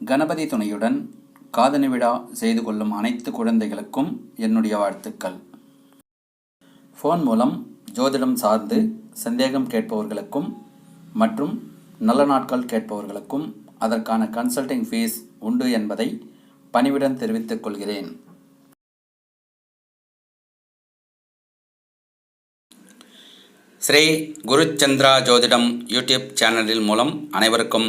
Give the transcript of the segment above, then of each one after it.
கணபதி துணையுடன் காதணி விழா செய்து கொள்ளும் அனைத்து குழந்தைகளுக்கும் என்னுடைய வாழ்த்துக்கள். ஃபோன் மூலம் ஜோதிடம் சார்ந்து சந்தேகம் கேட்பவர்களுக்கும் மற்றும் நல்ல நாட்கள் கேட்பவர்களுக்கும் அதற்கான கன்சல்டிங் ஃபீஸ் உண்டு என்பதை பணிவுடன் தெரிவித்துக் கொள்கிறேன். ஸ்ரீ குருச்சந்திரா ஜோதிடம் யூடியூப் சேனலில் மூலம் அனைவருக்கும்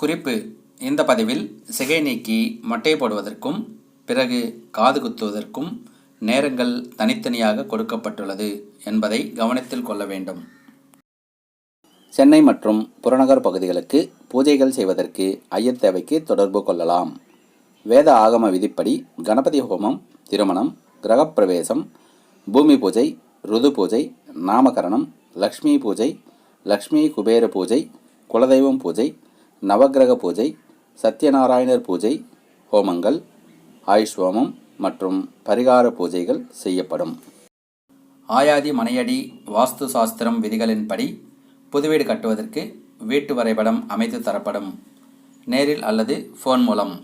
குறிப்பு. இந்த பதிவில் சிகை நீக்கி மொட்டை போடுவதற்கும் பிறகு காது குத்துவதற்கும் நேரங்கள் தனித்தனியாக கொடுக்கப்பட்டுள்ளது என்பதை கவனத்தில் கொள்ள வேண்டும். சென்னை மற்றும் புறநகர் பகுதிகளுக்கு பூஜைகள் செய்வதற்கு ஐயர் தேவைக்கு தொடர்பு கொள்ளலாம். வேத ஆகம விதிப்படி கணபதி ஹோமம் திருமணம் கிரகப்பிரவேசம் பூமி பூஜை ருது பூஜை நாமகரணம் லக்ஷ்மி பூஜை லக்ஷ்மி குபேர பூஜை குலதெய்வம் பூஜை நவக்கிரக பூஜை சத்யநாராயணர் பூஜை ஹோமங்கள் ஆயுஷ்வோமம் மற்றும் பரிகார பூஜைகள் செய்யப்படும். ஆயாதி மனையடி வாஸ்து சாஸ்திரம் விதிகளின்படி புதுவீடு கட்டுவதற்கு வீட்டு வரைபடம் அமைத்து தரப்படும். நேரில் அல்லது ஃபோன் மூலம்.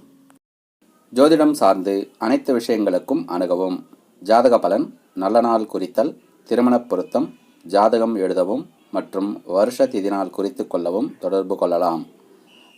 ஜோதிடம் சார்ந்து அனைத்து விஷயங்களுக்கும் அணுகவும் ஜாதக பலன் நல்ல நாள் குறித்தல் திருமணப் பொருத்தம் ஜாதகம் எழுதவும் மற்றும் வருஷ திதி நாள் குறித்து கொள்ளவும் தொடர்பு கொள்ளலாம்.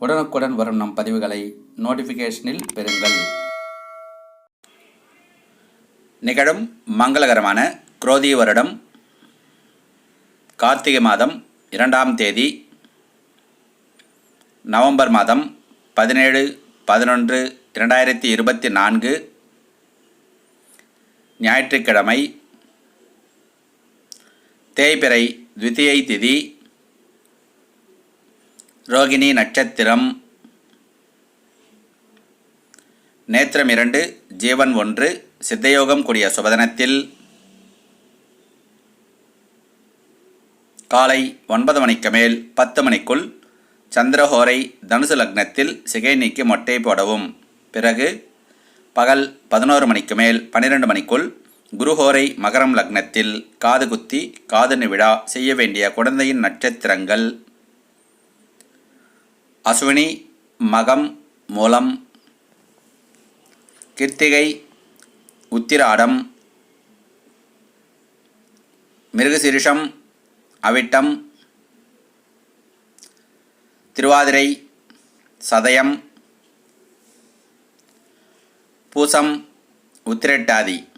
உடனுக்குடன் வரும் நம் பதிவுகளை நோட்டிஃபிகேஷனில் பெறுங்கள். நிகழும் மங்களகரமான குரோதி வருடம் கார்த்திகை மாதம் இரண்டாம் தேதி நவம்பர் மாதம் பதினேழு பதினொன்று இரண்டாயிரத்தி இருபத்தி நான்கு ஞாயிற்றுக்கிழமை தேய்பிறை த்விதியை திதி ரோகிணி நட்சத்திரம். நேத்திரம் இரண்டு ஜீவன் ஒன்று சித்தயோகம் கூடிய சுபதனத்தில். காலை ஒன்பது மணிக்கு மேல் பத்து மணிக்குள் சந்திரஹோரை தனுசு லக்னத்தில் சிகை நீக்கி மொட்டை போடவும். பிறகு பகல் பதினோரு மணிக்கு மேல் பன்னிரெண்டு மணிக்குள் குருஹோரை மகரம் லக்னத்தில் காது குத்தி காது விழா செய்ய வேண்டிய குழந்தையின் நட்சத்திரங்கள். அஸ்வினி மகம் மூலம் கிருத்திகை உத்திராடம் மிருகசிரிஷம் அவிட்டம் திருவாதிரை சதயம் பூசம் உத்திரட்டாதி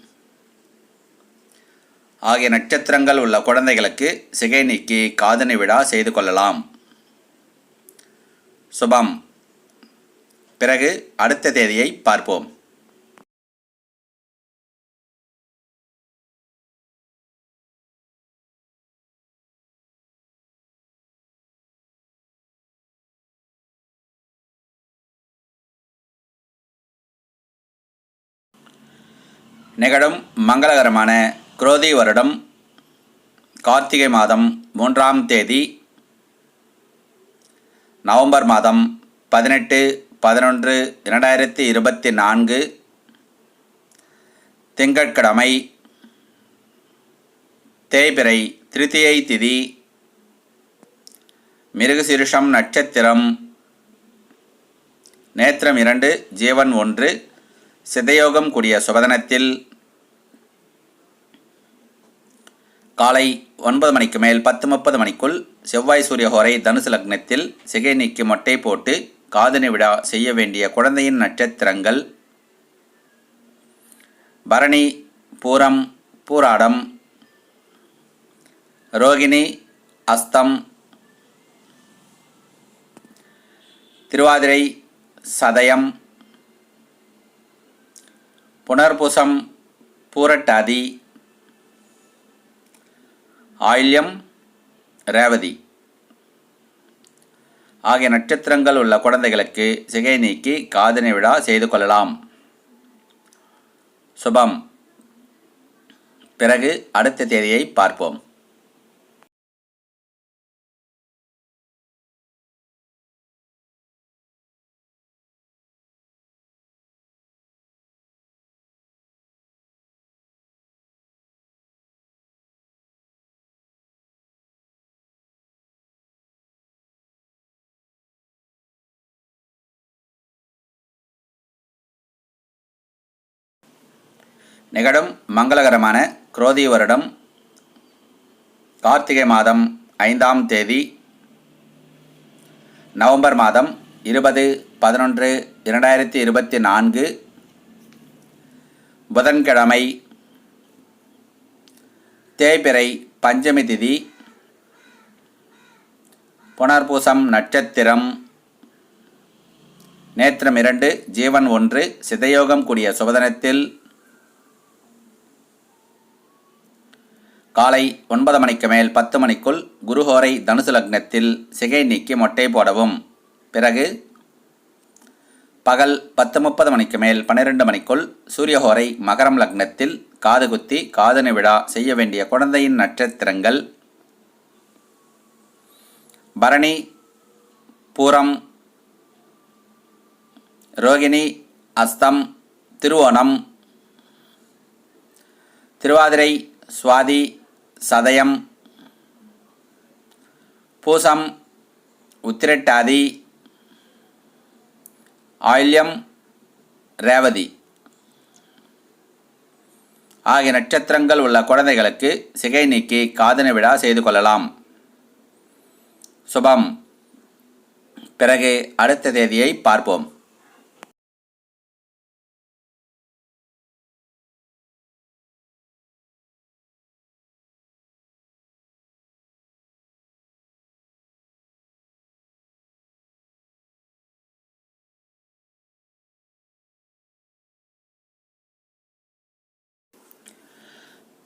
ஆகிய நட்சத்திரங்கள் உள்ள குழந்தைகளுக்கு சிகை நீக்கி காதணி விழா செய்து கொள்ளலாம். சுபம். பிறகு அடுத்த தேதியை பார்ப்போம். நிகழும் மங்களகரமான குரோதி வருடம் கார்த்திகை மாதம் மூன்றாம் தேதி நவம்பர் மாதம் பதினெட்டு பதினொன்று இரண்டாயிரத்தி இருபத்தி நான்கு. திங்கட்கிழமை தேய்பிரை திருத்தியை திதி. மிருகசிருஷம் நட்சத்திரம். நேத்திரம் இரண்டு ஜீவன் ஒன்று. சிதயோகம் கூடிய சுபதனத்தில் காலை ஒன்பது மணிக்கு மேல் பத்து முப்பது மணிக்குள் செவ்வாய் சூரிய ஹோரை தனுசு லக்னத்தில் சிகை நீக்கி மொட்டை போட்டு காதணி விழா செய்ய வேண்டிய குழந்தையின் நட்சத்திரங்கள். பரணி பூரம் பூராடம் ரோகிணி அஸ்தம் திருவாதிரை சதயம் புனர்பூசம் பூரட்டாதி ஆயில்யம் ரேவதி. ஆகிய நட்சத்திரங்கள் உள்ள குழந்தைகளுக்கு சிகை நீக்கி காதணி விழா செய்து கொள்ளலாம். சுபம். பிறகு அடுத்த தேதியை பார்ப்போம். நிகழும் மங்களகரமான குரோதி வருடம் கார்த்திகை மாதம் ஐந்தாம் தேதி நவம்பர் மாதம் இருபது பதினொன்று இரண்டாயிரத்தி இருபத்தி நான்கு புதன்கிழமை தேய்பிறை பஞ்சமி திதி புனர்பூசம் நட்சத்திரம் நேத்திரம் இரண்டு ஜீவன் ஒன்று சிதயோகம் கூடிய சுபதனத்தில் காலை ஒன்பது மணிக்கு மேல் பத்து மணிக்குள் குருஹோரை தனுசு லக்னத்தில் சிகை நீக்கி மொட்டை போடவும். பிறகு பகல் பத்து முப்பது மணிக்கு மேல் பன்னிரெண்டு மணிக்குள் சூரியஹோரை மகரம் லக்னத்தில் காது குத்தி காதணி விழா செய்ய வேண்டிய குழந்தையின் நட்சத்திரங்கள். பரணி பூரம் ரோகிணி அஸ்தம் திருவோணம் திருவாதிரை சுவாதி சதயம் பூசம் உத்திரட்டாதி ஆயில்யம் ரேவதி. ஆகிய நட்சத்திரங்கள் உள்ள குழந்தைகளுக்கு சிகை நீக்கி காதணி விழா செய்து கொள்ளலாம். சுபம். பிறகு அடுத்த தேதியை பார்ப்போம்.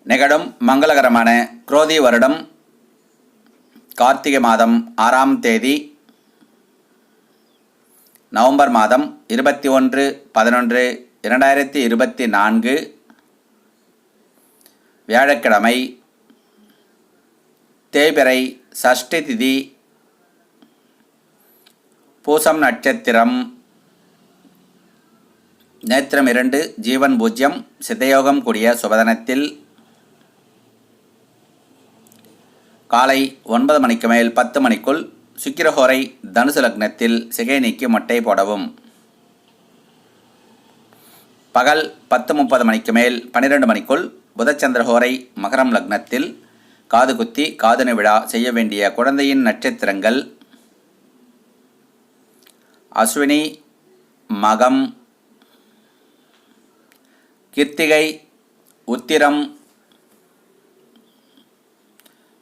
நிகழும் மங்களகரமான குரோதி வருடம் கார்த்திகை மாதம் ஆறாம் தேதி நவம்பர் மாதம் இருபத்தி ஒன்று பதினொன்று இரண்டாயிரத்தி இருபத்தி நான்கு வியாழக்கிழமை தேய்பிறை சஷ்டி திதி பூசம் நட்சத்திரம் நேத்திரம் இரண்டு ஜீவன் பூஜ்யம் சித்தயோகம் கூடிய சுபதனத்தில் காலை ஒன்பது மணிக்கு மேல் பத்து மணிக்குள் சுக்கிரஹோரை தனுசு லக்னத்தில் சிகை நீக்கி மொட்டை போடவும். பகல் பத்து முப்பது மணிக்கு மேல் பன்னிரெண்டு மணிக்குள் புதச்சந்திரஹோரை மகரம் லக்னத்தில் காது குத்தி காதணி விழா செய்ய வேண்டிய குழந்தையின் நட்சத்திரங்கள். அஸ்வினி மகம். கிருத்திகை உத்திரம்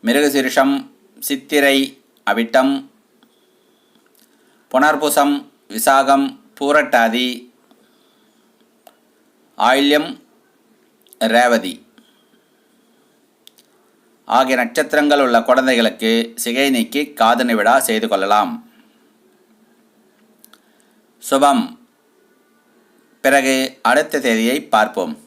மிருகசிருஷம் சித்திரை அவிட்டம் புனர்புசம் விசாகம் பூரட்டாதி ஆயில்யம் ரேவதி. ஆகிய நட்சத்திரங்கள் உள்ள குழந்தைகளுக்கு சிகை நீக்கி காதணி விழா செய்து கொள்ளலாம். சுபம். பிறகு அடுத்த தேதியை பார்ப்போம்.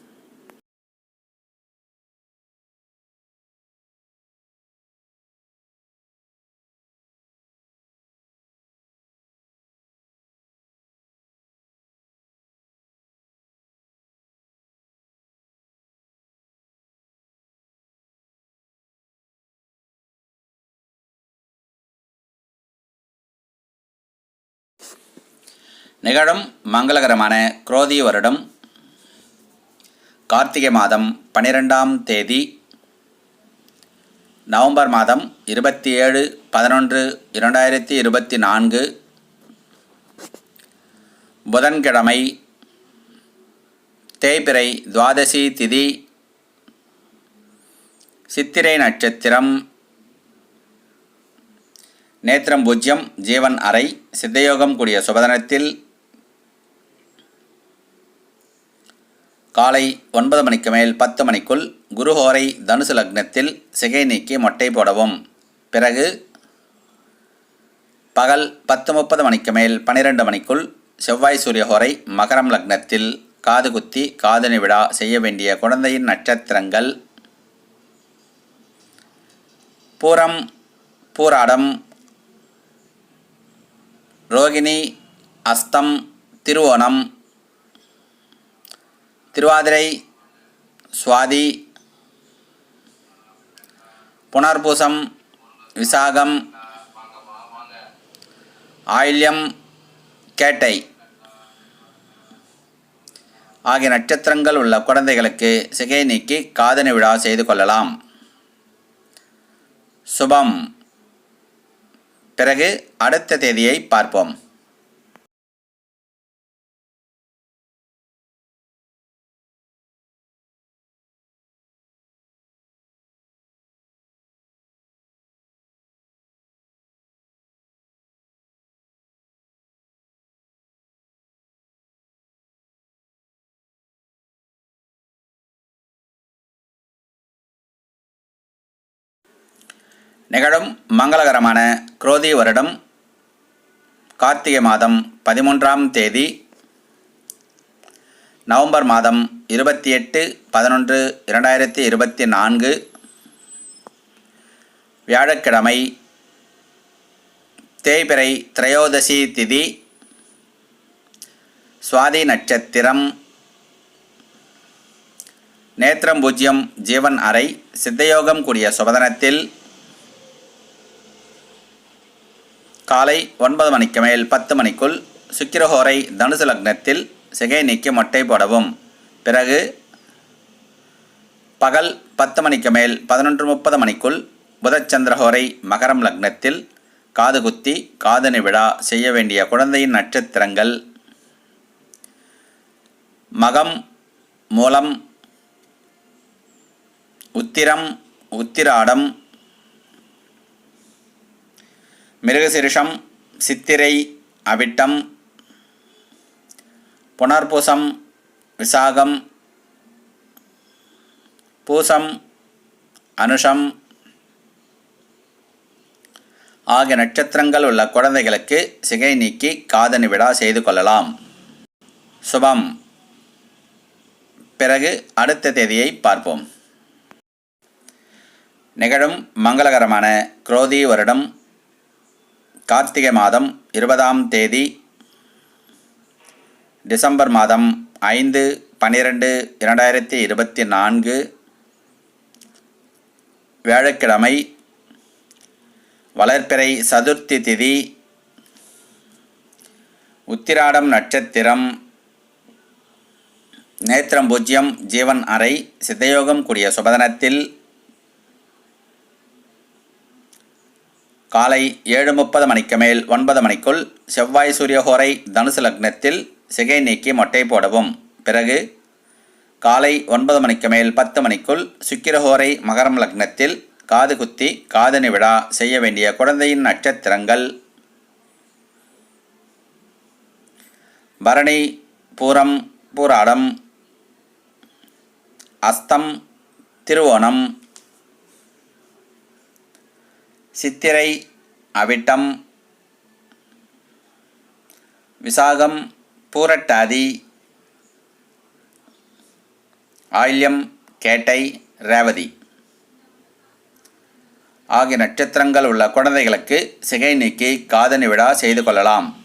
நிகழும் மங்களகரமான குரோதி வருடம் கார்த்திகை மாதம் பனிரெண்டாம் தேதி நவம்பர் மாதம் இருபத்தி ஏழு பதினொன்று இரண்டாயிரத்தி இருபத்தி நான்கு புதன்கிழமை தேய்பிறை துவாதசி திதி சித்திரை நட்சத்திரம் நேத்திரம் பூஜ்யம் ஜீவன் அறை சித்தயோகம் கூடிய சுபதனத்தில் காலை ஒன்பது மணிக்கு மேல் பத்து மணிக்குள் குருஹோரை தனுசு லக்னத்தில் சிகை நீக்கி மொட்டை போடவும். பிறகு பகல் பத்து முப்பது மணிக்கு மேல் பனிரெண்டு மணிக்குள் செவ்வாய் சூரியஹோரை மகரம் லக்னத்தில் காது குத்தி காதணி விழா செய்ய வேண்டிய குழந்தையின் நட்சத்திரங்கள். பூரம் பூராடம் ரோகிணி அஸ்தம் திருவோணம் திருவாதிரை சுவாதி புனர்பூசம் விசாகம் ஆயில்யம் கேட்டை ஆகிய நட்சத்திரங்கள் உள்ள குழந்தைகளுக்கு சிகை நீக்கி காதணி விழா செய்து கொள்ளலாம். சுபம். பிறகு அடுத்த தேதியை பார்ப்போம். நிகழும் மங்களகரமான குரோதி வருடம் கார்த்திகை மாதம் பதிமூன்றாம் தேதி நவம்பர் மாதம் இருபத்தி எட்டு பதினொன்று இரண்டாயிரத்தி இருபத்தி நான்கு வியாழக்கிழமை தேய்பிறை திரையோதசி திதி சுவாதி நட்சத்திரம் நேத்திரம் பூஜ்யம் ஜீவன் அறை சித்தயோகம் கூடிய சுபதனத்தில் காலை ஒன்பது மணிக்கு மேல் பத்து மணிக்குள் சுக்கிரஹோரை தனுசு லக்னத்தில் சிகை நீக்கி மொட்டை போடவும். பிறகு பகல் பத்து மணிக்கு மேல் பதினொன்று முப்பது மணிக்குள் புதச்சந்திரஹோரை மகரம் லக்னத்தில் காது குத்தி காதணி விழா செய்ய வேண்டிய குழந்தையின் நட்சத்திரங்கள் மகம் மூலம் உத்திரம் உத்திராடம் மிருகசிருஷம் சித்திரை அவிட்டம் புனர்பூசம் விசாகம் பூசம் அனுஷம் ஆகிய நட்சத்திரங்கள் உள்ள குழந்தைகளுக்கு சிகை நீக்கி காதணி விழா செய்து கொள்ளலாம். சுபம். பிறகு அடுத்த தேதியை பார்ப்போம். நிகழும் மங்களகரமான குரோதி வருடம் கார்த்திகை மாதம் இருபதாம் தேதி டிசம்பர் மாதம் ஐந்து பன்னிரெண்டு இரண்டாயிரத்தி இருபத்தி நான்கு வியாழக்கிழமை வளர்ப்பிறை சதுர்த்தி திதி உத்திராடம் நட்சத்திரம் நேத்திரம் பூஜ்ஜியம் ஜீவன் அறை சித்தயோகம் கூடிய சுபதனத்தில் காலை ஏழு முப்பது மணிக்கு மேல் ஒன்பது மணிக்குள் செவ்வாய் சூரியஹோரை தனுசு லக்னத்தில் சிகை நீக்கி மொட்டை போடவும். பிறகு காலை ஒன்பது மணிக்கு மேல் பத்து மணிக்குள் சுக்கிரஹோரை மகரம் லக்னத்தில் காது குத்தி காதணி விழா செய்ய வேண்டிய குழந்தையின் நட்சத்திரங்கள். பரணி பூரம் பூராடம் அஸ்தம் திருவோணம் சித்திரை அவிட்டம் விசாகம் பூரட்டாதி ஆயில்யம் கேட்டை ரேவதி. ஆகிய நட்சத்திரங்கள் உள்ள குழந்தைகளுக்கு சிகை நீக்கி காதணி விழா செய்து கொள்ளலாம்.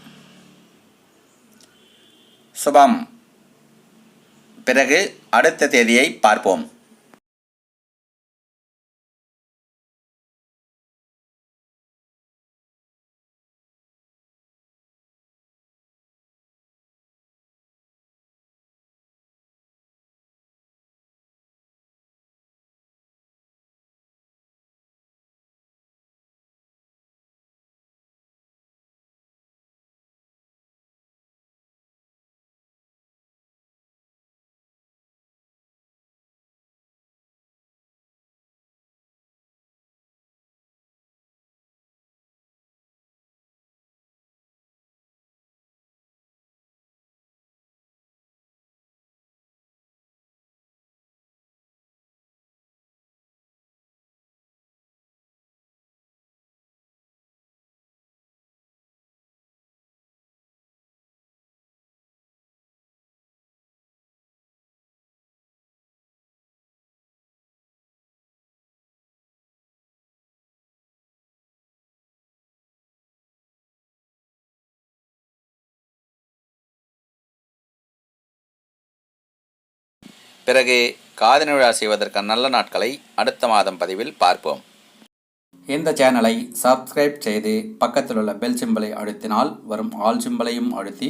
சுபம். பிறகு அடுத்த தேதியை பார்ப்போம். பிறகு காதணி விழா செய்வதற்கான நல்ல நாட்களை அடுத்த மாதம் பதிவில் பார்ப்போம். இந்த சேனலை சப்ஸ்கிரைப் செய்து பக்கத்தில் உள்ள பெல் சிம்பலை அழுத்தினால் வரும் ஆல் சிம்பலையும் அழுத்தி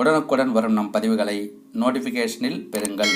உடனுக்குடன் வரும் நம் பதிவுகளை நோட்டிஃபிகேஷனில் பெறுங்கள்.